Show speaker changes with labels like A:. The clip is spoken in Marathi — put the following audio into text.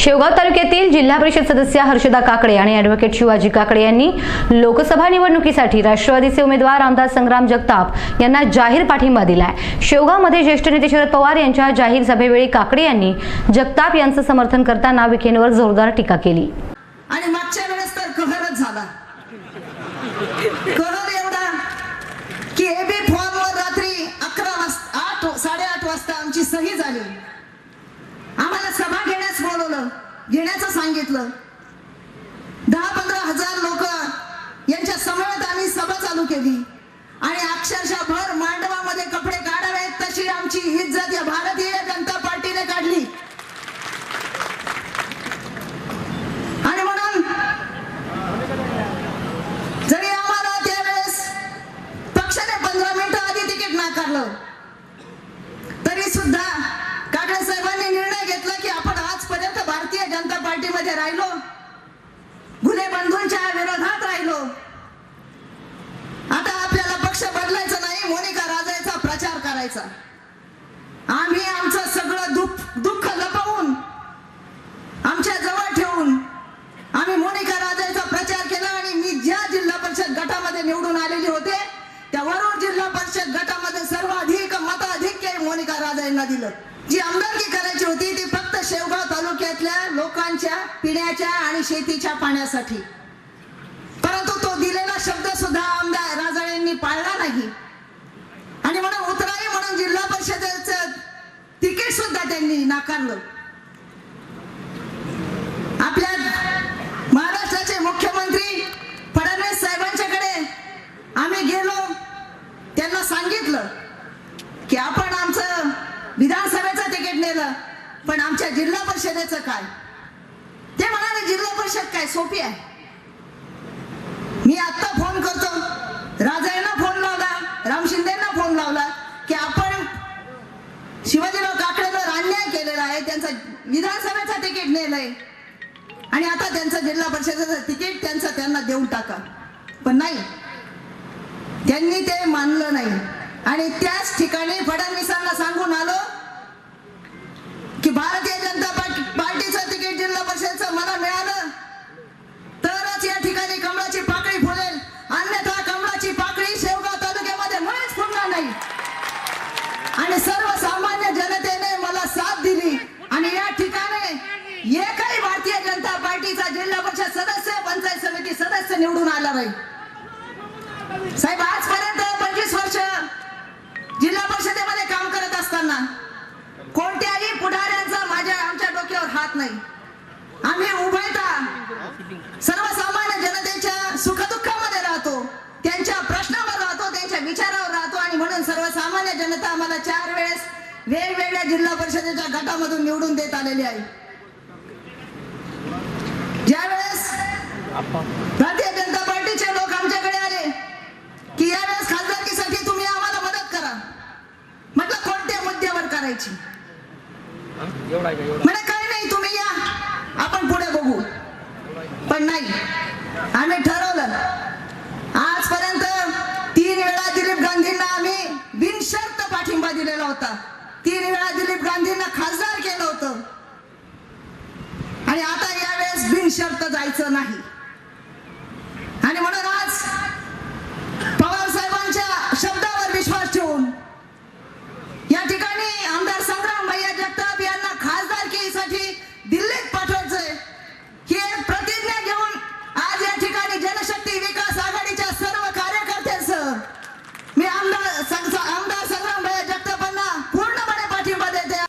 A: शेवगाव तालुक्यातील जिल्हा परिषद सदस्य हर्षदा काकडे आणि ॲडव्होकेट शिवाजी काकडे यांनी लोकसभा निवडणुकीसाठी राष्ट्रवादीचे उमेदवार आमदार संग्राम जगताप यांना जाहीर पाठिंबा दिलाय. शेवगावमध्ये ज्येष्ठ नेते शरद पवार यांच्या जाहीर सभेवेळी काकडे यांनी जगताप यांचं समर्थन करताना विखेंवर जोरदार टीका केली.
B: आणि मागच्या वेळेस तर कहरच झाला. कहर एवढा की एबी फॉर्मवर रात्री अकरा वाजता आठ साडेआठ वाजता आमची सही झाली आम्हाला सभा घेण्यास बोलवलं घेण्याचं सांगितलं. दहा पंधरा हजार लोक यांच्या समवेत आम्ही सभा चालू केली. आणि अक्षरशः भर मांडवामध्ये कपडे काढावेत तशी आमची इज्जत या भारतीय जनता पार्टीने काढली. आणि म्हणून जरी आम्हाला त्यावेळेस पक्षाने पंधरा मिनिटं आधी तिकीट नाकारलं तरी सुद्धा काकडे साहेबांनी निर्णय घेतला की आपण आजपर्यंत भारतीय जनता पार्टीमध्ये राहिलो. गुन्हे बंधूंच्या विरोधात राहिलो. आता आपल्याला पक्ष बदलायचा नाही मोनिका राजाचा प्रचार करायचा. आम्ही आमचं सगळं दुःख दुःख लपवून आमच्या जवळ ठेवून आम्ही मोनिका राजाचा प्रचार केला आणि मी ज्या जिल्हा परिषद गटामध्ये निवडून आलेले होते त्या वरुड जिल्हा परिषद गटामध्ये सर्वाधिक मताधिक्य मोनिका राजा यांना दिलं. जी आमदारकी करायची होती ती फक्त शेवगाव तालुक्यातल्या लोकांच्या पिण्याच्या आणि शेतीच्या पाण्यासाठी. परंतु तो दिलेला शब्द सुद्धा आमदार राजाळेंनी पाळला नाही. आणि म्हणून उतराई म्हणून जिल्हा परिषदेचं तिकीट सुद्धा त्यांनी नाकारलं. आपल्या महाराष्ट्राचे मुख्यमंत्री फडणवीस साहेबांच्याकडे आम्ही गेलो त्यांना सांगितलं की आपण आमचं केलं. पण आमच्या जिल्हा परिषदेचं काय? ते म्हणाले जिल्हा परिषद काय सोपी आहे. मी आता फोन करतो. राजांना फोन लावला राम शिंदेना फोन लावला की आपण शिवाजीराव काकडेवर अन्याय केलेला आहे त्यांचं विधानसभेचा तिकीट नेलंय. आणि आता त्यांचं जिल्हा परिषदेचं तिकीट त्यांचं त्यांना देऊन टाका. पण नाही. त्यांनी ते मानलं नाही. आणि त्याच ठिकाणी फडणवीसांना सांगून आलो की भारतीय जनता पार्टीचं तिकीट जिल्हा परिषदचं मला मिळालं. तरच या ठिकाणी कमळाची पाकळी फुलेल. अन्यथा कमळाची पाकळी शेवगाव तालुक्यामध्ये मुळीच फुलणार नाही. आणि सर्वसामान्य जनतेने मला साथ दिली. आणि या ठिकाणी एकही भारतीय जनता पार्टीचा जिल्हा परिषद सदस्य पंचायत समिती सदस्य निवडून आला नाही. साहेब आजपर्यंत नाही. आम्ही उभयता सर्वसामान्य जनतेच्या सुखदुःखामध्ये राहतो त्यांच्या प्रश्नावर राहतो त्यांच्या विचारावर राहतो आणि म्हणून सर्वसामान्य जनता आम्हाला चार वेळेस वेगवेगळ्या जिल्हा परिषदेच्या गटामधून निवडून देत आलेली आहे. ज्यावेळेस भारतीय जनता पार्टीचे लोक आमच्याकडे आले की यावेळेस खासदारकीसाठी तुम्ही आम्हाला मदत करा. म्हटलं कोणत्या मुद्द्यावर करायची? म्हणे आपण पुढे बघू. पण नाही. आम्ही ठरवलं. आजपर्यंत तीन वेळा दिलीप गांधींना आम्ही बिनशर्त पाठिंबा दिलेला होता. तीन वेळा दिलीप गांधींना खासदार केलं होतं. आणि आता यावेळेस बिनशर्त जायचं नाही.